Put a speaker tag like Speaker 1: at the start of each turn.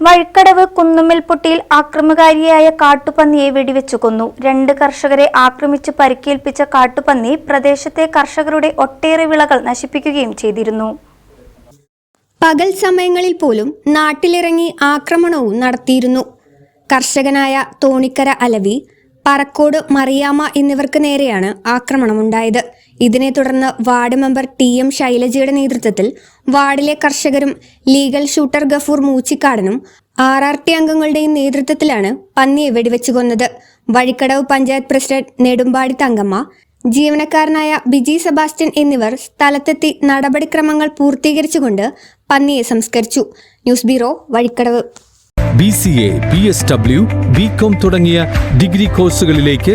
Speaker 1: വഴിക്കടവ് കുന്നുമ്മൽപൊട്ടിയിൽ ആക്രമകാരിയായ കാട്ടുപന്നിയെ വെടിവെച്ചു കൊന്നു. രണ്ട് കർഷകരെ ആക്രമിച്ച് പരിക്കേൽപ്പിച്ച കാട്ടുപന്നി പ്രദേശത്തെ കർഷകരുടെ ഒട്ടേറെ വിളകൾ നശിപ്പിക്കുകയും ചെയ്തിരുന്നു.
Speaker 2: പകൽ സമയങ്ങളിൽ പോലും നാട്ടിലിറങ്ങി ആക്രമണവും നടത്തിയിരുന്നു. കർഷകനായ തോണിക്കര അലവി പറക്കോട് മറിയാമ്മ എന്നിവർക്ക് നേരെയാണ് ആക്രമണമുണ്ടായത്. ഇതിനെ തുടർന്ന് വാർഡ് മെമ്പർ ടി എം ശൈലജയുടെ നേതൃത്വത്തിൽ വാർഡിലെ കർഷകരും ലീഗൽ ഷൂട്ടർ ഗഫൂർ മൂച്ചിക്കാടനും ആർ ആർ ടി അംഗങ്ങളുടെയും നേതൃത്വത്തിലാണ് പന്നിയെ വെടിവെച്ചു കൊന്നത് വഴിക്കടവ് പഞ്ചായത്ത് പ്രസിഡന്റ് നെടുമ്പാടി തങ്കമ്മ ജീവനക്കാരനായ ബിജി സെബാസ്റ്റ്യൻ എന്നിവർ സ്ഥലത്തെത്തി നടപടിക്രമങ്ങൾ പൂർത്തീകരിച്ചുകൊണ്ട് പന്നിയെ സംസ്കരിച്ചു. News bureau Vazhikkadavu.
Speaker 3: B C A B S W B com തുടങ്ങിയ ഡിഗ്രി കോഴ്സുകളിലേക്ക്